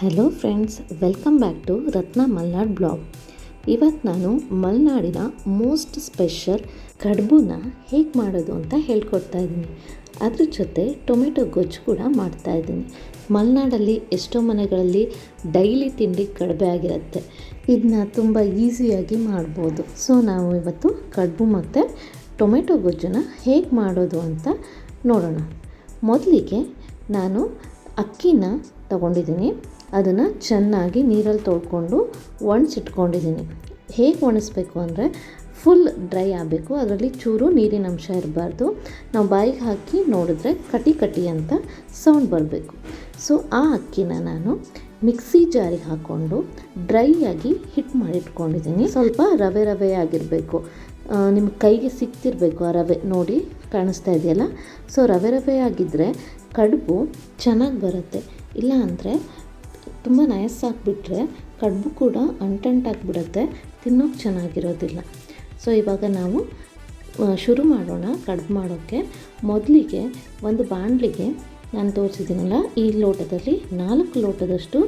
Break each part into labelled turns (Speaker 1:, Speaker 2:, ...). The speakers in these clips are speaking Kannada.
Speaker 1: Hello friends welcome back to Ratna Malnad blog ಇವತ್ತು ನಾನು ಮಲೆನಾಡಿನ ಮೋಸ್ಟ್ ಸ್ಪೆಷಲ್ ಕಡುಬುನ ಹೇಗೆ ಮಾಡೋದು ಅಂತ ಹೇಳ್ಕೊಡ್ತಾ ಇದ್ದೀನಿ. ಅದ್ರ ಜೊತೆ ಟೊಮೆಟೊ ಗೊಜ್ಜು ಕೂಡ ಮಾಡ್ತಾ ಇದ್ದೀನಿ. ಮಲೆನಾಡಲ್ಲಿ ಎಷ್ಟೋ ಮನೆಗಳಲ್ಲಿ ಡೈಲಿ ತಿಂಡಿ ಕಡಿಮೆ ಆಗಿರುತ್ತೆ. ಇದನ್ನ ತುಂಬ ಈಸಿಯಾಗಿ ಮಾಡ್ಬೋದು. ಸೊ ನಾವು ಇವತ್ತು ಕಡುಬು ಮತ್ತು ಟೊಮೆಟೊ ಗೊಜ್ಜನ್ನ ಹೇಗೆ ಮಾಡೋದು ಅಂತ ನೋಡೋಣ. ಮೊದಲಿಗೆ ನಾನು ಅಕ್ಕಿನ ತಗೊಂಡಿದ್ದೀನಿ. ಅದನ್ನು ಚೆನ್ನಾಗಿ ನೀರಲ್ಲಿ ತೊಳ್ಕೊಂಡು ಒಣಸಿಟ್ಕೊಂಡಿದ್ದೀನಿ ಹೇಗೆ ಒಣಸ್ಬೇಕು ಅಂದರೆ ಫುಲ್ ಡ್ರೈ ಆಗಬೇಕು. ಅದರಲ್ಲಿ ಚೂರು ನೀರಿನ ಅಂಶ ಇರಬಾರ್ದು. ನಾವು ಬಾಯಿಗೆ ಹಾಕಿ ನೋಡಿದ್ರೆ ಕಟಿ ಕಟಿ ಅಂತ ಸೌಂಡ್ ಬರಬೇಕು. ಸೊ ಆ ಅಕ್ಕಿನ ನಾನು ಮಿಕ್ಸಿ ಜಾರಿಗೆ ಹಾಕ್ಕೊಂಡು ಡ್ರೈ ಆಗಿ ಹಿಟ್ ಮಾಡಿಟ್ಕೊಂಡಿದ್ದೀನಿ. ಸ್ವಲ್ಪ ರವೆ ರವೆ ಆಗಿರಬೇಕು. ನಿಮ್ಮ ಕೈಗೆ ಸಿಕ್ತಿರಬೇಕು ಆ ರವೆ. ನೋಡಿ, ಕಾಣಿಸ್ತಾ ಇದೆಯಲ್ಲ? ಸೊ ರವೆ ರವೆ ಆಗಿದ್ದರೆ ಕಡುಬು ಚೆನ್ನಾಗಿ ಬರುತ್ತೆ. ಇಲ್ಲ ಅಂದರೆ ತುಂಬ ನಯಸ್ಸಾಗಿಬಿಟ್ರೆ ಕಡುಬು ಕೂಡ ಅಂಟಂಟಾಗಿಬಿಡುತ್ತೆ ತಿನ್ನೋಕೆ ಚೆನ್ನಾಗಿರೋದಿಲ್ಲ. ಸೊ ಇವಾಗ ನಾವು ಶುರು ಮಾಡೋಣ ಕಡುಬು ಮಾಡೋಕ್ಕೆ. ಮೊದಲಿಗೆ ಒಂದು ಬಾಣಲಿಗೆ ನಾನು ತೋರಿಸಿದ್ದೀನಲ್ಲ, ಈ ಲೋಟದಲ್ಲಿ ನಾಲ್ಕು ಲೋಟದಷ್ಟು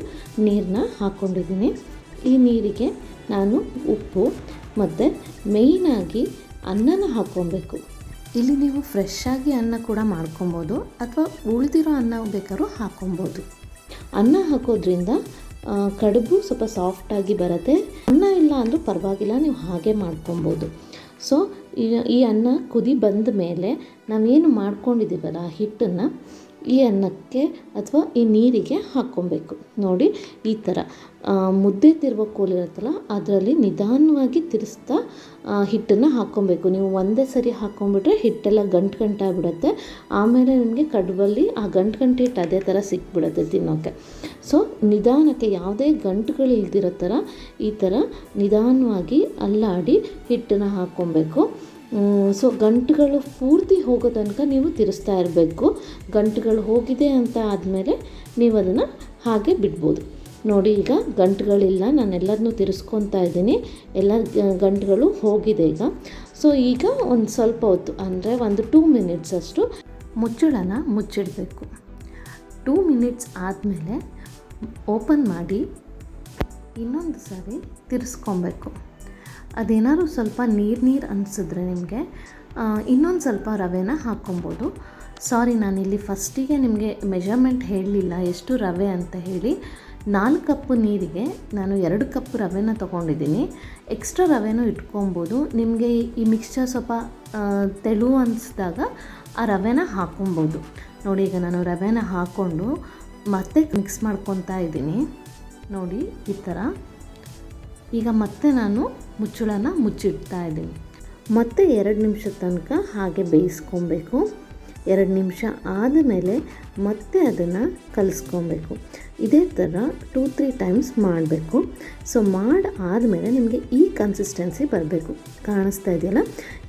Speaker 1: ನೀರನ್ನ ಹಾಕ್ಕೊಂಡಿದ್ದೀನಿ ಈ ನೀರಿಗೆ ನಾನು ಉಪ್ಪು ಮತ್ತು ಮೇಯ್ನಾಗಿ ಅನ್ನನ ಹಾಕ್ಕೊಬೇಕು. ಇಲ್ಲಿ ನೀವು ಫ್ರೆಶ್ ಆಗಿ ಅನ್ನ ಕೂಡ ಮಾಡ್ಕೊಬೋದು, ಅಥವಾ ಉಳಿದಿರೋ ಅನ್ನ ಬೇಕಾದ್ರೂ ಹಾಕ್ಕೊಬೋದು. ಅನ್ನ ಹಾಕೋದ್ರಿಂದ ಕಡುಬು ಸ್ವಲ್ಪ ಸಾಫ್ಟಾಗಿ ಬರುತ್ತೆ. ಅನ್ನ ಇಲ್ಲ ಅಂದರೂ ಪರವಾಗಿಲ್ಲ, ನೀವು ಹಾಗೆ ಮಾಡ್ಕೊಬೋದು. ಸೊ ಈ ಅನ್ನ ಕುದಿ ಬಂದ ಮೇಲೆ ನಾವೇನು ಮಾಡ್ಕೊಂಡಿದ್ದೀವಲ್ಲ, ಹಿಟ್ಟನ್ನು ಈ ಅನ್ನಕ್ಕೆ ಅಥವಾ ಈ ನೀರಿಗೆ ಹಾಕ್ಕೊಬೇಕು. ನೋಡಿ, ಈ ಥರ ಮುದ್ದೆ ತಿರುವ ಕೋಲಿರುತ್ತಲ್ಲ ಅದರಲ್ಲಿ ನಿಧಾನವಾಗಿ ತಿರ್ಸ್ತಾ ಹಿಟ್ಟನ್ನು ಹಾಕ್ಕೊಬೇಕು. ನೀವು ಒಂದೇ ಸರಿ ಹಾಕ್ಕೊಂಬಿಟ್ರೆ ಹಿಟ್ಟೆಲ್ಲ ಗಂಟು ಗಂಟಾಗ್ಬಿಡುತ್ತೆ ಆಮೇಲೆ ನಿಮಗೆ ಕಡುಬಲ್ಲಿ ಆ ಗಂಟು ಗಂಟೆ ಹಿಟ್ಟು ಅದೇ ಥರ ಸಿಕ್ಬಿಡುತ್ತೆ ತಿನ್ನೋಕ್ಕೆ ಸೊ, ನಿಧಾನಕ್ಕೆ ಯಾವುದೇ ಗಂಟುಗಳು ಇಲ್ದಿರೋ ಥರ ಈ ಥರ ನಿಧಾನವಾಗಿ ಅಲ್ಲಾಡಿ ಹಿಟ್ಟನ್ನು ಹಾಕ್ಕೊಬೇಕು. ಸೊ ಗಂಟುಗಳು ಪೂರ್ತಿ ಹೋಗೋ ತನಕ ನೀವು ತಿರುಸ್ತಾ ಇರಬೇಕು. ಗಂಟುಗಳು ಹೋಗಿದೆ ಅಂತ ಆದಮೇಲೆ ನೀವು ಅದನ್ನು ಹಾಗೆ ಬಿಡ್ಬೋದು. ನೋಡಿ ಈಗ ಗಂಟುಗಳಿಲ್ಲ ನಾನು ಎಲ್ಲದನ್ನೂ ತಿರ್ಸ್ಕೊತಾ ಇದ್ದೀನಿ. ಎಲ್ಲ ಗಂಟುಗಳು ಹೋಗಿದೆ ಈಗ. ಸೊ ಈಗ ಒಂದು ಸ್ವಲ್ಪ ಹೊತ್ತು, ಅಂದರೆ ಒಂದು ಟೂ ಮಿನಿಟ್ಸ್ ಅಷ್ಟು ಮುಚ್ಚಳನ ಮುಚ್ಚಿಡಬೇಕು. ಟೂ ಮಿನಿಟ್ಸ್ ಆದಮೇಲೆ ಓಪನ್ ಮಾಡಿ ಇನ್ನೊಂದು ಸಾರಿ ತಿರ್ಸ್ಕೊಬೇಕು. ಅದೇನಾದ್ರು ಸ್ವಲ್ಪ ನೀರು ನೀರು ಅನಿಸಿದ್ರೆ ನಿಮಗೆ ಇನ್ನೊಂದು ಸ್ವಲ್ಪ ರವೆನ ಹಾಕ್ಕೊಬೋದು. ಸಾರಿ ನಾನಿಲ್ಲಿ ಫಸ್ಟಿಗೆ ನಿಮಗೆ ಮೆಜರ್ಮೆಂಟ್ ಹೇಳಲಿಲ್ಲ, ಎಷ್ಟು ರವೆ ಅಂತ ಹೇಳಿ. ನಾಲ್ಕು ಕಪ್ಪು ನೀರಿಗೆ ನಾನು ಎರಡು ಕಪ್ ರವೆನ ತೊಗೊಂಡಿದ್ದೀನಿ. ಎಕ್ಸ್ಟ್ರಾ ರವೆನೂ ಇಟ್ಕೊಬೋದು. ನಿಮಗೆ ಈ ಮಿಕ್ಸ್ಚರ್ ಸ್ವಲ್ಪ ತೆಳು ಅನಿಸಿದಾಗ ಆ ರವೆನ ಹಾಕ್ಕೊಬೋದು. ನೋಡಿ, ಈಗ ನಾನು ರವೆನ ಹಾಕ್ಕೊಂಡು ಮತ್ತೆ ಮಿಕ್ಸ್ ಮಾಡ್ಕೊತಾ ಇದ್ದೀನಿ. ನೋಡಿ, ಈ ಥರ ಈಗ ಮತ್ತೆ ನಾನು ಮುಚ್ಚಳನ ಮುಚ್ಚಿಡ್ತಾ ಇದ್ದೀನಿ. ಮತ್ತೆ ಎರಡು ನಿಮಿಷ ತನಕ ಹಾಗೆ ಬೇಯಿಸ್ಕೊಬೇಕು. ಎರಡು ನಿಮಿಷ ಆದಮೇಲೆ ಮತ್ತೆ ಅದನ್ನು ಕಲಿಸ್ಕೊಬೇಕು. ಇದೇ ಥರ ಟೂ ತ್ರೀ ಟೈಮ್ಸ್ ಮಾಡಬೇಕು. ಸೊ ಮಾಡಿ ಆದಮೇಲೆ ನಿಮಗೆ ಈ ಕನ್ಸಿಸ್ಟೆನ್ಸಿ ಬರಬೇಕು. ಕಾಣಿಸ್ತಾ ಇದೆಯಲ್ಲ?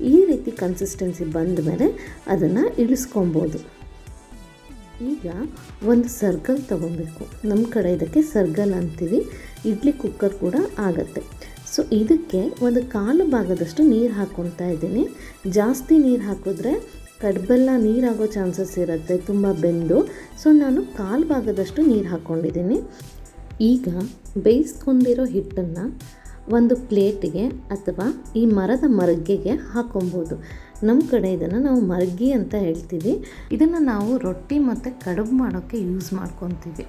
Speaker 1: ಈ ರೀತಿ ಕನ್ಸಿಸ್ಟೆನ್ಸಿ ಬಂದ ಮೇಲೆ ಅದನ್ನು ಇಳಿಸ್ಕೊಬೋದು. ಈಗ ಒಂದು ಸರ್ಕಲ್ ತೊಗೊಬೇಕು. ನಮ್ಮ ಕಡೆ ಇದಕ್ಕೆ ಸರ್ಗಲ್ ಅಂತೀವಿ. ಇಡ್ಲಿ ಕುಕ್ಕರ್ ಕೂಡ ಆಗುತ್ತೆ. ಸೊ ಇದಕ್ಕೆ ಒಂದು ಕಾಲು ಭಾಗದಷ್ಟು ನೀರು ಹಾಕ್ಕೊತಾ ಇದ್ದೀನಿ. ಜಾಸ್ತಿ ನೀರು ಹಾಕಿದ್ರೆ ಕಡ್ಬೆಲ್ಲ ನೀರಾಗೋ ಚಾನ್ಸಸ್ ಇರುತ್ತೆ, ತುಂಬ ಬೆಂದು. ಸೊ ನಾನು ಕಾಲು ಭಾಗದಷ್ಟು ನೀರು ಹಾಕ್ಕೊಂಡಿದ್ದೀನಿ ಈಗ ಬೇಯಿಸ್ಕೊಂಡಿರೋ ಹಿಟ್ಟನ್ನು ಒಂದು ಪ್ಲೇಟಿಗೆ ಅಥವಾ ಈ ಮರದ ಮರಗೆಗೆ ಹಾಕೊಬೋದು. ನಮ್ಮ ಕಡೆ ಇದನ್ನು ನಾವು ಮರ್ಗಿ ಅಂತ ಹೇಳ್ತೀವಿ. ಇದನ್ನು ನಾವು ರೊಟ್ಟಿ ಮತ್ತು ಕಡುಬು ಮಾಡೋಕ್ಕೆ ಯೂಸ್ ಮಾಡ್ಕೊತೀವಿ.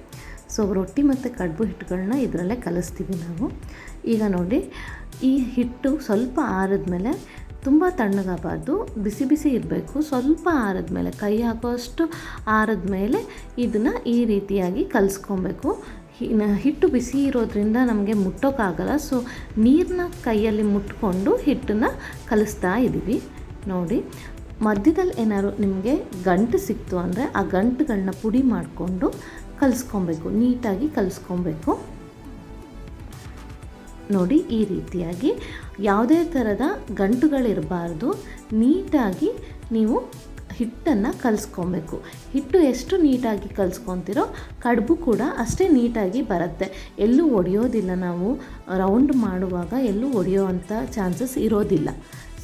Speaker 1: ಸೊ, ರೊಟ್ಟಿ ಮತ್ತು ಕಡುಬು ಹಿಟ್ಟುಗಳನ್ನ ಇದರಲ್ಲೇ ಕಲಿಸ್ತೀವಿ ನಾವು. ಈಗ ನೋಡಿ, ಈ ಹಿಟ್ಟು ಸ್ವಲ್ಪ ಆರಿದ್ಮೇಲೆ ತುಂಬ ತಣ್ಣಗಾಗಬಾರ್ದು ಬಿಸಿ ಬಿಸಿ ಇರಬೇಕು. ಸ್ವಲ್ಪ ಆರಿದ್ಮೇಲೆ, ಕೈ ಹಾಕೋಷ್ಟು ಆರಿದ್ಮೇಲೆ ಇದನ್ನು ಈ ರೀತಿಯಾಗಿ ಕಲಿಸ್ಕೊಬೇಕು. ಹಿಟ್ಟು ಬಿಸಿ ಇರೋದ್ರಿಂದ ನಮಗೆ ಮುಟ್ಟೋಕ್ಕಾಗಲ್ಲ. ಸೊ ನೀರನ್ನ ಕೈಯಲ್ಲಿ ಮುಟ್ಕೊಂಡು ಹಿಟ್ಟನ್ನು ಕಲಿಸ್ತಾ ಇದ್ದೀವಿ ನೋಡಿ, ಮಧ್ಯದಲ್ಲಿ ಏನಾದ್ರು ನಿಮಗೆ ಗಂಟು ಸಿಕ್ತು ಅಂದರೆ ಆ ಗಂಟುಗಳನ್ನ ಪುಡಿ ಮಾಡಿಕೊಂಡು ಕಲಿಸ್ಕೊಬೇಕು. ನೀಟಾಗಿ ಕಲಿಸ್ಕೊಬೇಕು. ನೋಡಿ, ಈ ರೀತಿಯಾಗಿ ಯಾವುದೇ ಥರದ ಗಂಟುಗಳಿರಬಾರ್ದು. ನೀಟಾಗಿ ನೀವು ಹಿಟ್ಟನ್ನು ಕಲಿಸ್ಕೊಬೇಕು. ಹಿಟ್ಟು ಎಷ್ಟು ನೀಟಾಗಿ ಕಲಿಸ್ಕೊತಿರೋ ಕಡುಬು ಕೂಡ ಅಷ್ಟೇ ನೀಟಾಗಿ ಬರುತ್ತೆ. ಎಲ್ಲೂ ಒಡೆಯೋದಿಲ್ಲ ನಾವು. ರೌಂಡ್ ಮಾಡುವಾಗ ಎಲ್ಲೂ ಒಡೆಯೋ ಚಾನ್ಸಸ್ ಇರೋದಿಲ್ಲ.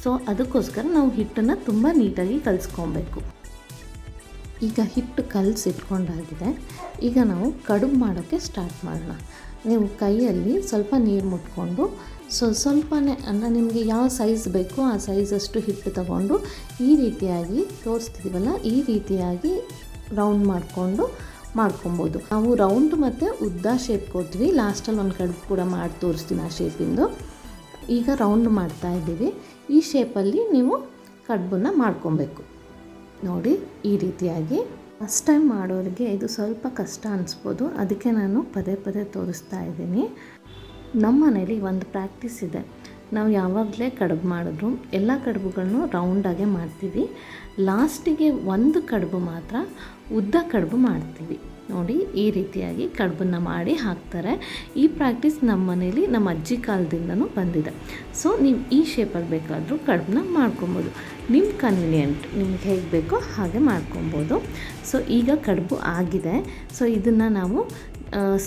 Speaker 1: ಸೊ, ಅದಕ್ಕೋಸ್ಕರ ನಾವು ಹಿಟ್ಟನ್ನು ತುಂಬ ನೀಟಾಗಿ ಕಲಿಸ್ಕೊಬೇಕು. ಈಗ ಹಿಟ್ಟು ಕಲಸಿ ಇಟ್ಕೊಂಡಾಗಿದೆ ಈಗ ನಾವು ಕಡುಬು ಮಾಡೋಕ್ಕೆ ಸ್ಟಾರ್ಟ್ ಮಾಡೋಣ. ನೀವು ಕೈಯಲ್ಲಿ ಸ್ವಲ್ಪ ನೀರು ಮುಟ್ಕೊಂಡು ಸೊ ಸ್ವಲ್ಪನೇ, ಅಂದರೆ ನಿಮಗೆ ಯಾವ ಸೈಜ್ ಬೇಕೋ ಆ ಸೈಜಷ್ಟು ಹಿಟ್ಟು ತಗೊಂಡು ಈ ರೀತಿಯಾಗಿ ತೋರಿಸ್ತಿದ್ದೀವಲ್ಲ ಈ ರೀತಿಯಾಗಿ ರೌಂಡ್ ಮಾಡಿಕೊಂಡು ಮಾಡ್ಕೊಬೋದು. ನಾವು ರೌಂಡ್ ಮತ್ತು ಉದ್ದ ಶೇಪ್ ಕೊಡ್ತೀವಿ. ಲಾಸ್ಟಲ್ಲಿ ಒಂದು ಕಡೆ ಕೂಡ ಮಾಡಿ ತೋರಿಸ್ತೀನಿ ಆ ಶೇಪಿಂದು ಈಗ ರೌಂಡ್ ಮಾಡ್ತಾ ಇದ್ದೀವಿ. ಈ ಶೇಪಲ್ಲಿ ನೀವು ಕಡ್ಬನ್ನ ಮಾಡ್ಕೊಬೇಕು. ನೋಡಿ, ಈ ರೀತಿಯಾಗಿ. ಫಸ್ಟ್ ಟೈಮ್ ಮಾಡೋರಿಗೆ ಇದು ಸ್ವಲ್ಪ ಕಷ್ಟ ಅನಿಸ್ಬೋದು. ಅದಕ್ಕೆ ನಾನು ಪದೇ ಪದೇ ತೋರಿಸ್ತಾ ಇದ್ದೀನಿ. ನಮ್ಮ ಮನೇಲಿ ಒಂದು ಪ್ರಾಕ್ಟೀಸ್ ಇದೆ. ನಾವು ಯಾವಾಗಲೇ ಕಡುಬು ಮಾಡಿದ್ರು ಎಲ್ಲ ಕಡುಬುಗಳನ್ನು ರೌಂಡಾಗೆ ಮಾಡ್ತೀವಿ. ಲಾಸ್ಟಿಗೆ ಒಂದು ಕಡುಬು ಮಾತ್ರ ಉದ್ದ ಕಡುಬು ಮಾಡ್ತೀವಿ. ನೋಡಿ, ಈ ರೀತಿಯಾಗಿ ಕಡುಬನ್ನ ಮಾಡಿ ಹಾಕ್ತಾರೆ. ಈ ಪ್ರಾಕ್ಟೀಸ್ ನಮ್ಮ ಮನೇಲಿ ನಮ್ಮ ಅಜ್ಜಿ ಕಾಲದಿಂದನೂ ಬಂದಿದೆ. ಸೊ ನೀವು ಈ ಶೇಪಲ್ಲಿ ಬೇಕಾದರೂ ಕಡುಬನ್ನ ಮಾಡ್ಕೊಬೋದು. ನಿಮ್ಮ ಕನ್ವಿನಿಯೆಂಟ್ ನಿಮ್ಗೆ ಹೇಗೆ ಬೇಕೋ ಹಾಗೆ ಮಾಡ್ಕೊಬೋದು. ಸೊ ಈಗ ಕಡುಬು ಆಗಿದೆ. ಸೊ ಇದನ್ನು ನಾವು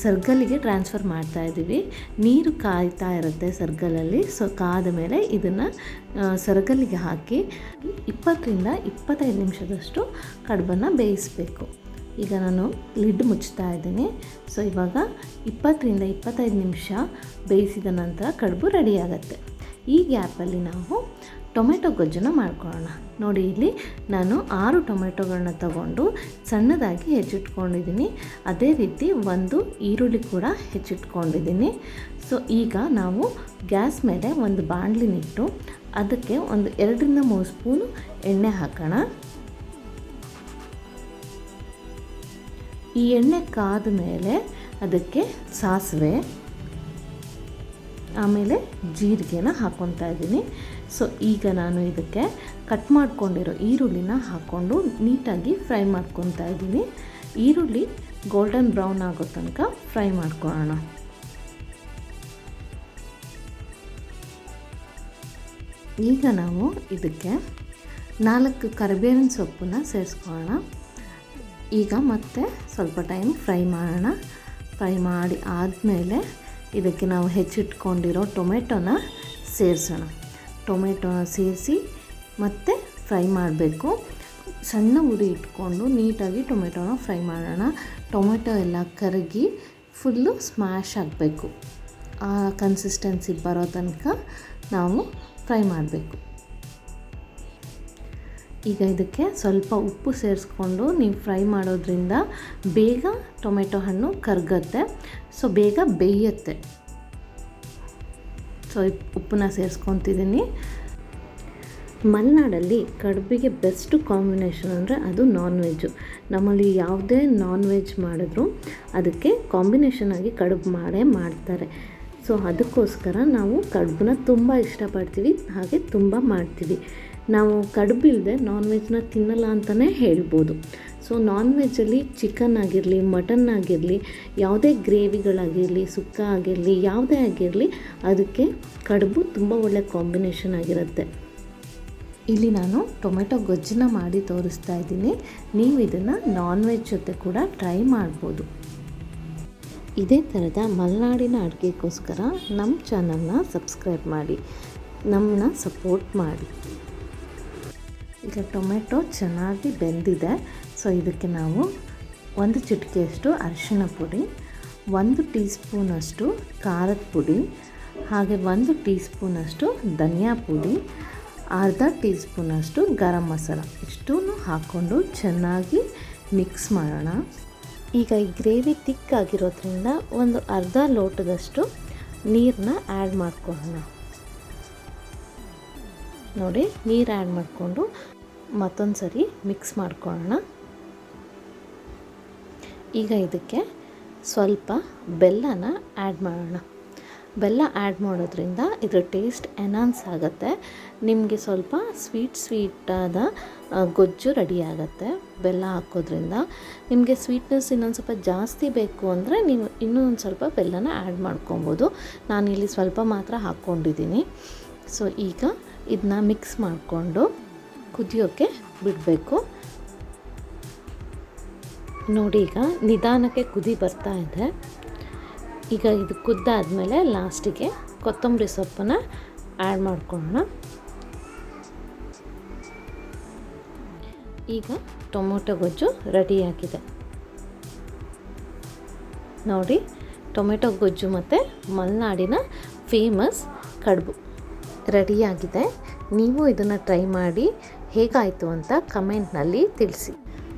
Speaker 1: ಸರ್ಗಲಿಗೆ ಟ್ರಾನ್ಸ್ಫರ್ ಮಾಡ್ತಾ ಇದ್ದೀವಿ. ನೀರು ಕಾಯ್ತಾ ಇರುತ್ತೆ ಸರ್ಗಲಲ್ಲಿ. ಸೊ ಕಾದ ಮೇಲೆ ಇದನ್ನು ಸರ್ಗಲಿಗೆ ಹಾಕಿ ಇಪ್ಪತ್ತರಿಂದ ಇಪ್ಪತ್ತೈದು ನಿಮಿಷದಷ್ಟು ಕಡುಬನ್ನು ಬೇಯಿಸಬೇಕು. ಈಗ ನಾನು ಲಿಡ್ ಮುಚ್ತಾ ಇದ್ದೀನಿ. ಸೊ ಇವಾಗ ಇಪ್ಪತ್ತರಿಂದ ಇಪ್ಪತ್ತೈದು ನಿಮಿಷ ಬೇಯಿಸಿದ ನಂತರ ಕಡುಬು ರೆಡಿಯಾಗತ್ತೆ ಈ ಗ್ಯಾಪಲ್ಲಿ ನಾವು ಟೊಮೆಟೊ ಗೊಜ್ಜನ್ನು ಮಾಡ್ಕೊಳ್ಳೋಣ. ನೋಡಿ, ಇಲ್ಲಿ ನಾನು ಆರು ಟೊಮೆಟೊಗಳನ್ನ ತಗೊಂಡು ಸಣ್ಣದಾಗಿ ಹೆಚ್ಚಿಟ್ಕೊಂಡಿದ್ದೀನಿ. ಅದೇ ರೀತಿ ಒಂದು ಈರುಳ್ಳಿ ಕೂಡ ಹೆಚ್ಚಿಟ್ಕೊಂಡಿದ್ದೀನಿ. ಸೊ, ಈಗ ನಾವು ಗ್ಯಾಸ್ ಮೇಲೆ ಒಂದು ಬಾಣಲಿನಿಟ್ಟು ಅದಕ್ಕೆ ಒಂದು ಎರಡರಿಂದ ಮೂರು ಸ್ಪೂನು ಎಣ್ಣೆ ಹಾಕೋಣ. ಈ ಎಣ್ಣೆ ಕಾದ ಮೇಲೆ ಅದಕ್ಕೆ ಸಾಸಿವೆ ಆಮೇಲೆ ಜೀರಿಗೆನ ಹಾಕ್ಕೊತಾ ಇದ್ದೀನಿ. ಸೊ ಈಗ ನಾನು ಇದಕ್ಕೆ ಕಟ್ ಮಾಡ್ಕೊಂಡಿರೋ ಈರುಳ್ಳಿನ ಹಾಕ್ಕೊಂಡು ನೀಟಾಗಿ ಫ್ರೈ ಮಾಡ್ಕೊತಾ ಇದ್ದೀನಿ. ಈರುಳ್ಳಿ ಗೋಲ್ಡನ್ ಬ್ರೌನ್ ಆಗೋ ತನಕ ಫ್ರೈ ಮಾಡ್ಕೊಳ್ಳೋಣ. ಈಗ ನಾವು ಇದಕ್ಕೆ ನಾಲ್ಕು ಕರಿಬೇವಿನ ಸೊಪ್ಪನ್ನ ಸೇರಿಸ್ಕೊಳ್ಳೋಣ. ಈಗ ಮತ್ತೆ ಸ್ವಲ್ಪ ಟೈಮ್ ಫ್ರೈ ಮಾಡೋಣ. ಫ್ರೈ ಮಾಡಿ ಆದಮೇಲೆ ಇದಕ್ಕೆ ನಾವು ಹೆಚ್ಚಿಟ್ಕೊಂಡಿರೋ ಟೊಮೆಟೊನ ಸೇರಿಸೋಣ. ಟೊಮೆಟೊನ ಸೇರಿಸಿ ಮತ್ತೆ ಫ್ರೈ ಮಾಡಬೇಕು. ಸಣ್ಣ ಉರಿ ಇಟ್ಕೊಂಡು ನೀಟಾಗಿ ಟೊಮೆಟೊನ ಫ್ರೈ ಮಾಡೋಣ. ಟೊಮೆಟೊ ಎಲ್ಲ ಕರಗಿ ಫುಲ್ಲು ಸ್ಮ್ಯಾಶ್ ಆಗಬೇಕು. ಆ ಕನ್ಸಿಸ್ಟೆನ್ಸಿ ಬರೋ ತನಕ ನಾವು ಫ್ರೈ ಮಾಡಬೇಕು. ಈಗ ಇದಕ್ಕೆ ಸ್ವಲ್ಪ ಉಪ್ಪು ಸೇರಿಸ್ಕೊಂಡು ನೀವು ಫ್ರೈ ಮಾಡೋದ್ರಿಂದ ಬೇಗ ಟೊಮೆಟೊ ಹಣ್ಣು ಕರಗತ್ತೆ. ಸೊ ಬೇಗ ಬೇಯುತ್ತೆ. ಸೊ ಉಪ್ಪನ್ನ ಸೇರಿಸ್ಕೊತಿದ್ದೀನಿ. ಮಲೆನಾಡಲ್ಲಿ ಕಡುಬಿಗೆ ಬೆಸ್ಟ್ ಕಾಂಬಿನೇಷನ್ ಅಂದರೆ ಅದು ನಾನ್ ವೆಜ್ಜು ನಮ್ಮಲ್ಲಿ ಯಾವುದೇ ನಾನ್ ವೆಜ್ ಮಾಡಿದ್ರು ಅದಕ್ಕೆ ಕಾಂಬಿನೇಷನ್ ಆಗಿ ಕಡುಬು ಮಾಡೇ ಮಾಡ್ತಾರೆ. ಸೊ ಅದಕ್ಕೋಸ್ಕರ ನಾವು ಕಡುಬನ್ನ ತುಂಬ ಇಷ್ಟಪಡ್ತೀವಿ, ಹಾಗೆ ತುಂಬ ಮಾಡ್ತೀವಿ. ನಾವು ಕಡುಬಿಲ್ಲದೆ ನಾನ್ ವೆಜ್ನ ತಿನ್ನಲ್ಲ ಅಂತಲೇ ಹೇಳ್ಬೋದು. ಸೊ ನಾನ್ ವೆಜ್ಜಲ್ಲಿ ಚಿಕನ್ ಆಗಿರಲಿ ಮಟನ್ ಆಗಿರಲಿ, ಯಾವುದೇ ಗ್ರೇವಿಗಳಾಗಿರಲಿ, ಸುಕ್ಕ ಆಗಿರಲಿ, ಯಾವುದೇ ಆಗಿರಲಿ, ಅದಕ್ಕೆ ಕಡುಬು ತುಂಬ ಒಳ್ಳೆ ಕಾಂಬಿನೇಷನ್ ಆಗಿರುತ್ತೆ. ಇಲ್ಲಿ ನಾನು ಟೊಮೆಟೊ ಗೊಜ್ಜನ್ನ ಮಾಡಿ ತೋರಿಸ್ತಾ ಇದ್ದೀನಿ. ನೀವು ಇದನ್ನು ನಾನ್ ವೆಜ್ ಜೊತೆ ಕೂಡ ಟ್ರೈ ಮಾಡ್ಬೋದು. ಇದೇ ಥರದ ಮಲೆನಾಡಿನ ಅಡುಗೆಗೋಸ್ಕರ ನಮ್ಮ ಚಾನಲ್ನ ಸಬ್ಸ್ಕ್ರೈಬ್ ಮಾಡಿ. ನಮ್ಮನ್ನ ಸಪೋರ್ಟ್ ಮಾಡಿ. ಈಗ ಟೊಮೆಟೊ ಚೆನ್ನಾಗಿ ಬೆಂದಿದೆ. ಸೊ ಇದಕ್ಕೆ ನಾವು ಒಂದು ಚಿಟಿಕೆಯಷ್ಟು ಅರಿಶಿಣ ಪುಡಿ, ಒಂದು ಟೀ ಸ್ಪೂನಷ್ಟು ಖಾರದ ಪುಡಿ, ಹಾಗೆ ಒಂದು ಟೀ ಸ್ಪೂನಷ್ಟು ಧನಿಯಾ ಪುಡಿ, ಅರ್ಧ ಟೀ ಸ್ಪೂನಷ್ಟು ಗರಂ ಮಸಾಲ. ಇಷ್ಟೂ ಹಾಕ್ಕೊಂಡು ಚೆನ್ನಾಗಿ ಮಿಕ್ಸ್ ಮಾಡೋಣ. ಈಗ ಈ ಗ್ರೇವಿ ತಿಕ್ಕಾಗಿರೋದ್ರಿಂದ ಒಂದು ಅರ್ಧ ಲೋಟದಷ್ಟು ನೀರನ್ನ ಆ್ಯಡ್ ಮಾಡ್ಕೊಳ್ಳೋಣ. ನೋಡಿ, ನೀರು ಆ್ಯಡ್ ಮಾಡಿಕೊಂಡು ಮತ್ತೊಂದು ಸರಿ ಮಿಕ್ಸ್ ಮಾಡ್ಕೊಳ್ಳೋಣ. ಈಗ ಇದಕ್ಕೆ ಸ್ವಲ್ಪ ಬೆಲ್ಲನ ಆ್ಯಡ್ ಮಾಡೋಣ. ಬೆಲ್ಲ ಆ್ಯಡ್ ಮಾಡೋದ್ರಿಂದ ಇದರ ಟೇಸ್ಟ್ ಎನಾನ್ಸ್ ಆಗುತ್ತೆ. ನಿಮಗೆ ಸ್ವಲ್ಪ ಸ್ವೀಟ್ ಸ್ವೀಟಾದ ಗೊಜ್ಜು ರೆಡಿ ಆಗುತ್ತೆ ಬೆಲ್ಲ ಹಾಕೋದ್ರಿಂದ. ನಿಮಗೆ ಸ್ವೀಟ್ನೆಸ್ ಇನ್ನೊಂದು ಸ್ವಲ್ಪ ಜಾಸ್ತಿ ಬೇಕು ಅಂದರೆ ನೀವು ಇನ್ನೂ ಒಂದು ಸ್ವಲ್ಪ ಬೆಲ್ಲನ ಆ್ಯಡ್ ಮಾಡ್ಕೊಬೋದು. ನಾನಿಲ್ಲಿ ಸ್ವಲ್ಪ ಮಾತ್ರ ಹಾಕ್ಕೊಂಡಿದ್ದೀನಿ ಸೊ ಈಗ ಇದನ್ನ ಮಿಕ್ಸ್ ಮಾಡಿಕೊಂಡು ಕುದಿಯೋಕ್ಕೆ ಬಿಡಬೇಕು. ನೋಡಿ ಈಗ ನಿಧಾನಕ್ಕೆ ಕುದಿ ಬರ್ತಾ ಇದೆ. ಈಗ ಇದು ಕುದ್ದಾದಮೇಲೆ ಲಾಸ್ಟಿಗೆ ಕೊತ್ತಂಬರಿ ಸೊಪ್ಪನ್ನು ಆ್ಯಡ್ ಮಾಡ್ಕೊಳ್ಳೋಣ. ಈಗ ಟೊಮೊಟೊ ಗೊಜ್ಜು ರೆಡಿಯಾಗಿದೆ ನೋಡಿ, ಟೊಮೆಟೊ ಗೊಜ್ಜು ಮತ್ತು ಮಲೆನಾಡಿನ ಫೇಮಸ್ ಕಡುಬು. ರೆಡಿಯಾಗಿದೆ. ನೀವು ಇದನ್ನು ಟ್ರೈ ಮಾಡಿ ಹೇಗಾಯಿತು ಅಂತ ಕಮೆಂಟ್ನಲ್ಲಿ ತಿಳಿಸಿ.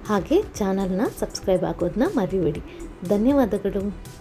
Speaker 1: ಹಾಗೆ ಚಾನಲ್ನ ಸಬ್ಸ್ಕ್ರೈಬ್ ಆಗೋದನ್ನ ಮರಿಬೇಡಿ. ಧನ್ಯವಾದಗಳು.